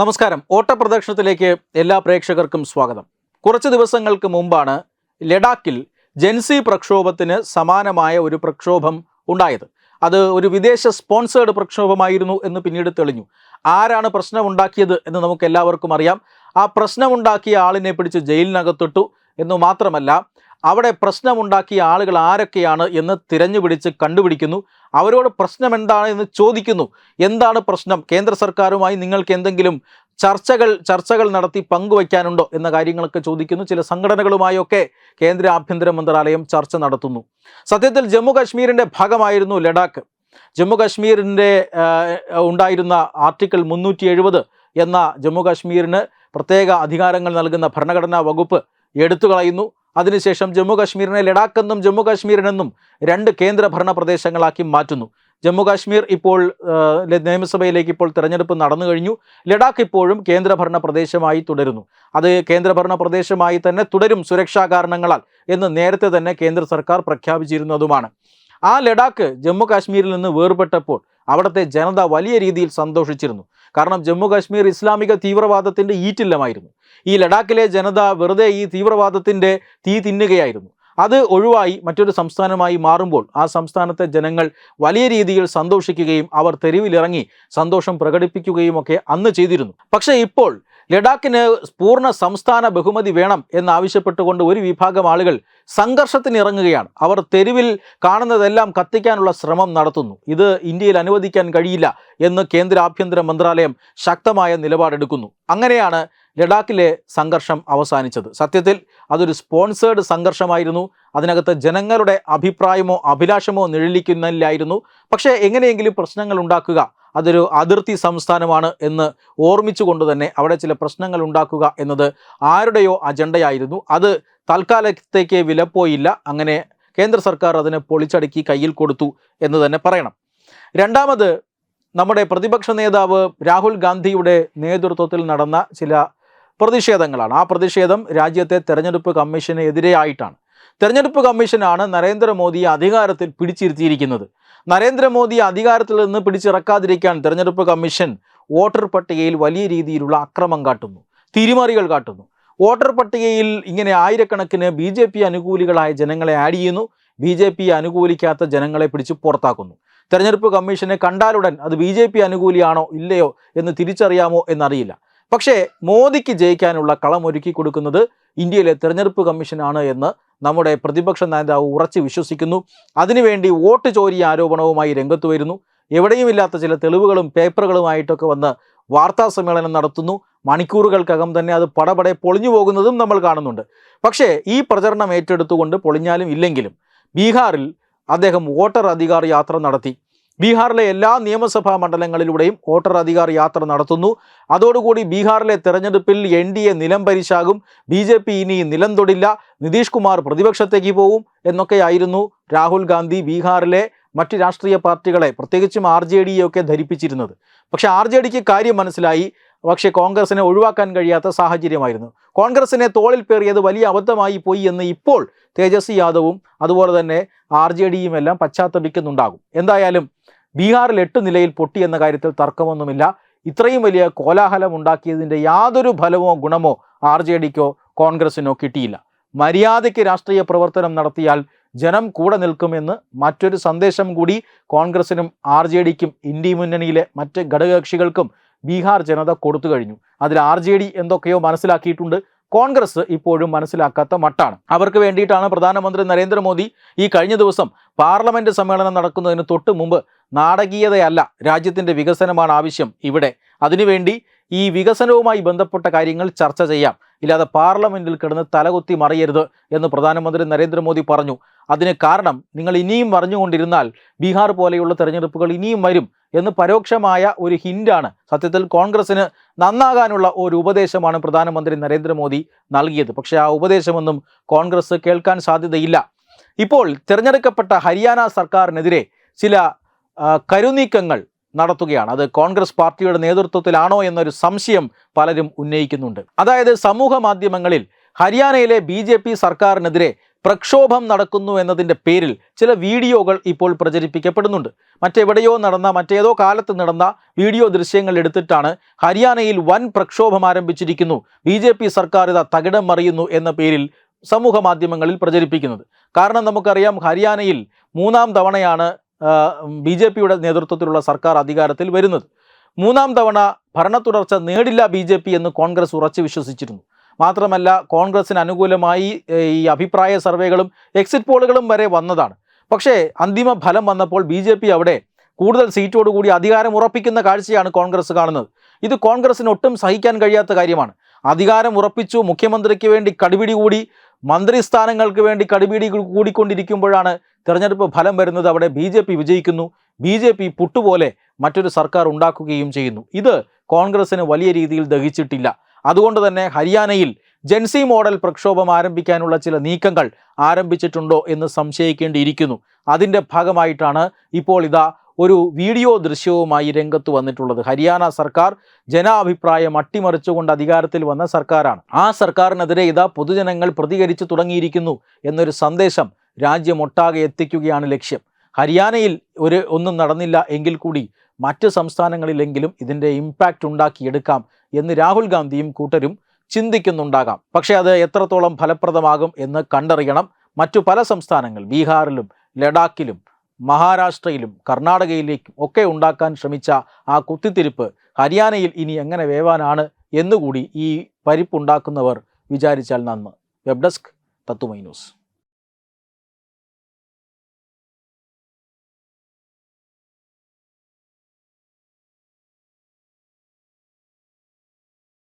നമസ്കാരം. ഓട്ടപ്രദക്ഷിണത്തിലേക്ക് എല്ലാ പ്രേക്ഷകർക്കും സ്വാഗതം. കുറച്ച് ദിവസങ്ങൾക്ക് മുമ്പാണ് ലഡാക്കിൽ ജെൻസി പ്രക്ഷോഭത്തിന് സമാനമായ ഒരു പ്രക്ഷോഭം ഉണ്ടായത്. അത് ഒരു വിദേശ സ്പോൺസേഡ് പ്രക്ഷോഭമായിരുന്നു എന്ന് പിന്നീട് തെളിഞ്ഞു. ആരാണ് പ്രശ്നമുണ്ടാക്കിയത് എന്ന് നമുക്ക് എല്ലാവർക്കും അറിയാം. ആ പ്രശ്നമുണ്ടാക്കിയ ആളിനെ പിടിച്ച് ജയിലിനകത്തിട്ടു എന്നു മാത്രമല്ല അവിടെ പ്രശ്നമുണ്ടാക്കിയ ആളുകൾ ആരൊക്കെയാണ് എന്ന് തിരഞ്ഞുപിടിച്ച് കണ്ടുപിടിക്കുന്നു. അവരോട് പ്രശ്നം എന്താണ് എന്ന് ചോദിക്കുന്നു. എന്താണ് പ്രശ്നം? കേന്ദ്ര സർക്കാരുമായി നിങ്ങൾക്ക് എന്തെങ്കിലും ചർച്ചകൾ ചർച്ചകൾ നടത്തി പങ്കുവയ്ക്കാനുണ്ടോ എന്ന കാര്യങ്ങളൊക്കെ ചോദിക്കുന്നു. ചില സംഘടനകളുമായൊക്കെ കേന്ദ്ര ആഭ്യന്തര മന്ത്രാലയം ചർച്ച നടത്തുന്നു. സത്യത്തിൽ ജമ്മു കാശ്മീരിന്റെ ഭാഗമായിരുന്നു ലഡാക്ക്. ജമ്മു കാശ്മീരിന്റെ ഉണ്ടായിരുന്ന ആർട്ടിക്കിൾ മുന്നൂറ്റി എഴുപത് എന്ന ജമ്മു കാശ്മീരിന് പ്രത്യേക അധികാരങ്ങൾ നൽകുന്ന ഭരണഘടനാ വകുപ്പ് എടുത്തു കളയുന്നു. അതിനുശേഷം ജമ്മു കാശ്മീരിനെ ലഡാക്ക് എന്നും ജമ്മു കാശ്മീരിനെന്നും രണ്ട് കേന്ദ്ര ഭരണ പ്രദേശങ്ങളാക്കി മാറ്റുന്നു. ജമ്മു കാശ്മീർ ഇപ്പോൾ നിയമസഭയിലേക്ക് ഇപ്പോൾ തിരഞ്ഞെടുപ്പ് നടന്നു കഴിഞ്ഞു. ലഡാക്ക് ഇപ്പോഴും കേന്ദ്രഭരണ പ്രദേശമായി തുടരുന്നു. അത് കേന്ദ്രഭരണ പ്രദേശമായി തന്നെ തുടരും സുരക്ഷാ കാരണങ്ങളാൽ എന്ന് നേരത്തെ തന്നെ കേന്ദ്ര സർക്കാർ പ്രഖ്യാപിച്ചിരുന്നതുമാണ്. ആ ലഡാക്ക് ജമ്മു കാശ്മീരിൽ നിന്ന് വേർപെട്ടപ്പോൾ അവിടുത്തെ ജനത വലിയ രീതിയിൽ സന്തോഷിച്ചിരുന്നു. കാരണം ജമ്മു കാശ്മീർ ഇസ്ലാമിക തീവ്രവാദത്തിന്റെ ഈറ്റില്ലമായിരുന്നു. ഈ ലഡാക്കിലെ ജനത വെറുതെ ഈ തീവ്രവാദത്തിന്റെ തീ തിന്നുകയായിരുന്നു. അത് ഒഴിവായി മറ്റൊരു സംസ്ഥാനമായി മാറുമ്പോൾ ആ സംസ്ഥാനത്തെ ജനങ്ങൾ വലിയ രീതിയിൽ സന്തോഷിക്കുകയും അവർ തെരുവിലിറങ്ങി സന്തോഷം പ്രകടിപ്പിക്കുകയും ഒക്കെ അന്ന് ചെയ്തിരുന്നു. പക്ഷേ ഇപ്പോൾ ലഡാക്കിന് പൂർണ സംസ്ഥാന ബഹുമതി വേണം എന്നാവശ്യപ്പെട്ടുകൊണ്ട് ഒരു വിഭാഗം ആളുകൾ സംഘർഷത്തിന് ഇറങ്ങുകയാണ് അവർ തെരുവിൽ കാണുന്നതെല്ലാം കത്തിക്കാനുള്ള ശ്രമം നടത്തുന്നു. ഇത് ഇന്ത്യയിൽ അനുവദിക്കാൻ കഴിയില്ല എന്ന് കേന്ദ്ര ആഭ്യന്തര മന്ത്രാലയം ശക്തമായ നിലപാടെടുക്കുന്നു. അങ്ങനെയാണ് ലഡാക്കിലെ സംഘർഷം അവസാനിച്ചത്. സത്യത്തിൽ അതൊരു സ്പോൺസേഡ് സംഘർഷമായിരുന്നു. അതിനകത്ത് ജനങ്ങളുടെ അഭിപ്രായമോ അഭിലാഷമോ നിഴലിക്കുന്നില്ലായിരുന്നു. പക്ഷേ എങ്ങനെയെങ്കിലും പ്രശ്നങ്ങൾ ഉണ്ടാക്കുക അതൊരു അതിർത്തി സംസ്ഥാനമാണ് എന്ന് ഓർമ്മിച്ചുകൊണ്ട് തന്നെ അവിടെ ചില പ്രശ്നങ്ങൾ ഉണ്ടാക്കുക എന്നത് ആരുടെയോ അജണ്ടയായിരുന്നു. അത് തൽക്കാലത്തേക്ക് വിലപ്പോയില്ല. അങ്ങനെ കേന്ദ്ര സർക്കാർ അതിനെ പൊളിച്ചടുക്കി കയ്യിൽ കൊടുത്തു എന്ന് തന്നെ പറയണം. രണ്ടാമത് നമ്മുടെ പ്രതിപക്ഷ നേതാവ് രാഹുൽ ഗാന്ധിയുടെ നേതൃത്വത്തിൽ നടന്ന ചില പ്രതിഷേധങ്ങളാണ്. ആ പ്രതിഷേധം രാജ്യത്തെ തെരഞ്ഞെടുപ്പ് കമ്മീഷന് എതിരെയായിട്ടാണ്. തെരഞ്ഞെടുപ്പ് കമ്മീഷനാണ് നരേന്ദ്രമോദിയെ അധികാരത്തിൽ പിടിച്ചിരുത്തിയിരിക്കുന്നത്. നരേന്ദ്രമോദിയെ അധികാരത്തിൽ നിന്ന് പിടിച്ചിറക്കാതിരിക്കാൻ തെരഞ്ഞെടുപ്പ് കമ്മീഷൻ വോട്ടർ പട്ടികയിൽ വലിയ രീതിയിലുള്ള അക്രമം കാട്ടുന്നു തിരിമറികൾ കാട്ടുന്നു. വോട്ടർ പട്ടികയിൽ ഇങ്ങനെ ആയിരക്കണക്കിന് ബി ജെ പി അനുകൂലികളായ ജനങ്ങളെ ആഡ് ചെയ്യുന്നു ബി ജെ പി അനുകൂലിക്കാത്ത ജനങ്ങളെ പിടിച്ച് പുറത്താക്കുന്നു. തെരഞ്ഞെടുപ്പ് കമ്മീഷനെ കണ്ടാലുടൻ അത് ബി ജെ പി അനുകൂലിയാണോ ഇല്ലയോ എന്ന് തിരിച്ചറിയാമോ എന്നറിയില്ല. പക്ഷേ മോദിക്ക് ജയിക്കാനുള്ള കളം ഒരുക്കി കൊടുക്കുന്നത് ഇന്ത്യയിലെ തെരഞ്ഞെടുപ്പ് കമ്മീഷനാണ് എന്ന് നമ്മുടെ പ്രതിപക്ഷ നേതാവ് ഉറച്ച് വിശ്വസിക്കുന്നു. അതിനുവേണ്ടി വോട്ട് ചോരിയ ആരോപണവുമായി രംഗത്ത് വരുന്നു. എവിടെയുമില്ലാത്ത ചില തെളിവുകളും പേപ്പറുകളുമായിട്ടൊക്കെ വന്ന് വാർത്താ സമ്മേളനം നടത്തുന്നു. മണിക്കൂറുകൾക്കകം തന്നെ അത് പടപടെ പൊളിഞ്ഞു പോകുന്നതും നമ്മൾ കാണുന്നുണ്ട്. പക്ഷേ ഈ പ്രചരണം ഏറ്റെടുത്തുകൊണ്ട് പൊളിഞ്ഞാലും ഇല്ലെങ്കിലും ബീഹാറിൽ അദ്ദേഹം വോട്ടർ അധികാർ യാത്ര നടത്തി. ബീഹാറിലെ എല്ലാ നിയമസഭാ മണ്ഡലങ്ങളിലൂടെയും വോട്ടർ അധികാർ യാത്ര നടത്തുന്നു. അതോടുകൂടി ബീഹാറിലെ തെരഞ്ഞെടുപ്പിൽ എൻ ഡി എ നിലം പരിശാകും ബി ജെ പി ഇനി നിലം തൊടില്ല. നിതീഷ് കുമാർ പ്രതിപക്ഷത്തേക്ക് പോവും എന്നൊക്കെയായിരുന്നു രാഹുൽ ഗാന്ധി ബീഹാറിലെ മറ്റ് രാഷ്ട്രീയ പാർട്ടികളെ പ്രത്യേകിച്ചും ആർ ജെ ഡിയെയൊക്കെ ധരിപ്പിച്ചിരുന്നത്. പക്ഷെ ആർ ജെ ഡിക്ക് കാര്യം മനസ്സിലായി. പക്ഷേ കോൺഗ്രസിനെ ഒഴിവാക്കാൻ കഴിയാത്ത സാഹചര്യമായിരുന്നു. കോൺഗ്രസിനെ തോളിൽ പേറിയത് വലിയ അബദ്ധമായി പോയി എന്ന് ഇപ്പോൾ തേജസ്വി യാദവും അതുപോലെ തന്നെ ആർ ജെ ഡിയും എല്ലാം പശ്ചാത്തപിക്കുന്നുണ്ടാകും. എന്തായാലും ബീഹാറിൽ എട്ട് നിലയിൽ പൊട്ടി എന്ന കാര്യത്തിൽ തർക്കമൊന്നുമില്ല. ഇത്രയും വലിയ കോലാഹലം ഉണ്ടാക്കിയതിന്റെ യാതൊരു ഫലമോ ഗുണമോ ആർ ജെ ഡിക്കോ കോൺഗ്രസിനോ കിട്ടിയില്ല. മര്യാദയ്ക്ക് രാഷ്ട്രീയ പ്രവർത്തനം നടത്തിയാൽ ജനം കൂടെ നിൽക്കുമെന്ന് മറ്റൊരു സന്ദേശം കൂടി കോൺഗ്രസിനും ആർ ജെ ഡിക്കും ഇന്ത്യ മുന്നണിയിലെ മറ്റ് ഘടകകക്ഷികൾക്കും ബീഹാർ ജനത കൊടുത്തു കഴിഞ്ഞു. അതിൽ ആർ ജെ ഡി എന്തൊക്കെയോ മനസ്സിലാക്കിയിട്ടുണ്ട്. കോൺഗ്രസ് ഇപ്പോഴും മനസ്സിലാക്കാത്ത മട്ടാണ്. അവർക്ക് വേണ്ടിയിട്ടാണ് പ്രധാനമന്ത്രി നരേന്ദ്രമോദി ഈ കഴിഞ്ഞ ദിവസം പാർലമെന്റ് സമ്മേളനം നടക്കുന്നതിന് തൊട്ട് മുമ്പ് നാടകീയതയല്ല രാജ്യത്തിന്റെ വികസനമാണ് ആവശ്യം ഇവിടെ. അതിനുവേണ്ടി ഈ വികസനവുമായി ബന്ധപ്പെട്ട കാര്യങ്ങൾ ചർച്ച ചെയ്യാം. ഇല്ലാതെ പാർലമെന്റിൽ കിടന്ന് തലകുത്തി മറിയരുത് എന്ന് പ്രധാനമന്ത്രി നരേന്ദ്രമോദി പറഞ്ഞു. അതിന് കാരണം നിങ്ങൾ ഇനിയും പറഞ്ഞുകൊണ്ടിരുന്നാൽ ബീഹാർ പോലെയുള്ള തെരഞ്ഞെടുപ്പുകൾ ഇനിയും വരും എന്ന് പരോക്ഷമായ ഒരു ഹിന്റാണ് സത്യത്തിൽ കോൺഗ്രസ്സിന് നന്നാകാനുള്ള ഒരു ഉപദേശമാണ് പ്രധാനമന്ത്രി നരേന്ദ്രമോദി നൽകിയത്. പക്ഷേ ആ ഉപദേശമൊന്നും കോൺഗ്രസ് കേൾക്കാൻ സാധ്യതയില്ല. ഇപ്പോൾ തിരഞ്ഞെടുക്കപ്പെട്ട ഹരിയാന സർക്കാരിനെതിരെ ചില കരുനീക്കങ്ങൾ നടത്തുകയാണ്. അത് കോൺഗ്രസ് പാർട്ടിയുടെ നേതൃത്വത്തിലാണോ എന്നൊരു സംശയം പലരും ഉന്നയിക്കുന്നുണ്ട്. അതായത് സമൂഹ മാധ്യമങ്ങളിൽ ഹരിയാനയിലെ ബി ജെ പി സർക്കാരിനെതിരെ പ്രക്ഷോഭം നടക്കുന്നു എന്നതിന്റെ പേരിൽ ചില വീഡിയോകൾ ഇപ്പോൾ പ്രചരിപ്പിക്കപ്പെടുന്നുണ്ട്. മറ്റെവിടെയോ നടന്ന മറ്റേതോ കാലത്ത് നടന്ന വീഡിയോ ദൃശ്യങ്ങൾ എടുത്തിട്ടാണ് ഹരിയാനയിൽ വൻ പ്രക്ഷോഭം ആരംഭിച്ചിരിക്കുന്നു. ബി ജെ പി സർക്കാർ ഇതാ തകിടം മറിയുന്നു എന്ന പേരിൽ സമൂഹ മാധ്യമങ്ങളിൽ പ്രചരിപ്പിക്കുന്നത്. കാരണം നമുക്കറിയാം ഹരിയാനയിൽ മൂന്നാം തവണയാണ് ബി ജെ പിയുടെ നേതൃത്വത്തിലുള്ള സർക്കാർ അധികാരത്തിൽ വരുന്നത്. മൂന്നാം തവണ ഭരണ തുടർച്ച നേടില്ല ബി ജെ പി എന്ന് കോൺഗ്രസ് ഉറച്ചു വിശ്വസിച്ചിരുന്നു. മാത്രമല്ല കോൺഗ്രസിന് അനുകൂലമായി ഈ അഭിപ്രായ സർവേകളും എക്സിറ്റ് പോളുകളും വരെ വന്നതാണ്. പക്ഷേ അന്തിമ ഫലം വന്നപ്പോൾ ബി ജെ പി അവിടെ കൂടുതൽ സീറ്റോടുകൂടി അധികാരം ഉറപ്പിക്കുന്ന കാഴ്ചയാണ് കോൺഗ്രസ് കാണുന്നത്. ഇത് കോൺഗ്രസിന് ഒട്ടും സഹിക്കാൻ കഴിയാത്ത കാര്യമാണ്. അധികാരം ഉറപ്പിച്ചു മുഖ്യമന്ത്രിക്ക് വേണ്ടി കടുപിടി കൂടി മന്ത്രിസ്ഥാനങ്ങൾക്ക് വേണ്ടി കടുപിടി കൂടിക്കൊണ്ടിരിക്കുമ്പോഴാണ് തെരഞ്ഞെടുപ്പ് ഫലം വരുന്നത് അവിടെ ബി ജെ പി വിജയിക്കുന്നു. ബി ജെ പി പുട്ടുപോലെ മറ്റൊരു സർക്കാർ ഉണ്ടാക്കുകയും ചെയ്യുന്നു. ഇത് കോൺഗ്രസിന് വലിയ രീതിയിൽ ദഹിച്ചിട്ടില്ല. അതുകൊണ്ട് തന്നെ ഹരിയാനയിൽ ജെൻസി മോഡൽ പ്രക്ഷോഭം ആരംഭിക്കാനുള്ള ചില നീക്കങ്ങൾ ആരംഭിച്ചിട്ടുണ്ടോ എന്ന് സംശയിക്കേണ്ടിയിരിക്കുന്നു. അതിന്റെ ഭാഗമായിട്ടാണ് ഇപ്പോൾ ഇതാ ഒരു വീഡിയോ ദൃശ്യവുമായി രംഗത്ത് വന്നിട്ടുള്ളത്. ഹരിയാന സർക്കാർ ജനാഭിപ്രായം അട്ടിമറിച്ചുകൊണ്ട് അധികാരത്തിൽ വന്ന സർക്കാരാണ്. ആ സർക്കാരിനെതിരെ ഇതാ പൊതുജനങ്ങൾ പ്രതികരിച്ചു തുടങ്ങിയിരിക്കുന്നു എന്നൊരു സന്ദേശം രാജ്യമൊട്ടാകെ എത്തിക്കുകയാണ് ലക്ഷ്യം. ഹരിയാനയിൽ ഒരു ഒന്നും നടന്നില്ല എങ്കിൽ കൂടി മറ്റ് സംസ്ഥാനങ്ങളിലെങ്കിലും ഇതിന്റെ ഇമ്പാക്റ്റ് ഉണ്ടാക്കിയെടുക്കാം എന്ന് രാഹുൽ ഗാന്ധിയും കൂട്ടരും ചിന്തിക്കുന്നുണ്ടാകാം. പക്ഷേ അത് എത്രത്തോളം ഫലപ്രദമാകും എന്ന് കണ്ടറിയണം. മറ്റു പല സംസ്ഥാനങ്ങൾ ബീഹാറിലും ലഡാക്കിലും മഹാരാഷ്ട്രയിലും കർണാടകയിലേക്കും ഒക്കെ ഉണ്ടാക്കാൻ ശ്രമിച്ച ആ കുത്തിത്തിരിപ്പ് ഹരിയാനയിൽ ഇനി എങ്ങനെ വേവാനാണ് എന്നുകൂടി ഈ പരിപ്പുണ്ടാക്കുന്നവർ വിചാരിച്ചാൽ നന്ന്. വെബ് ഡെസ്ക് തത്തുമൈ ന്യൂസ്.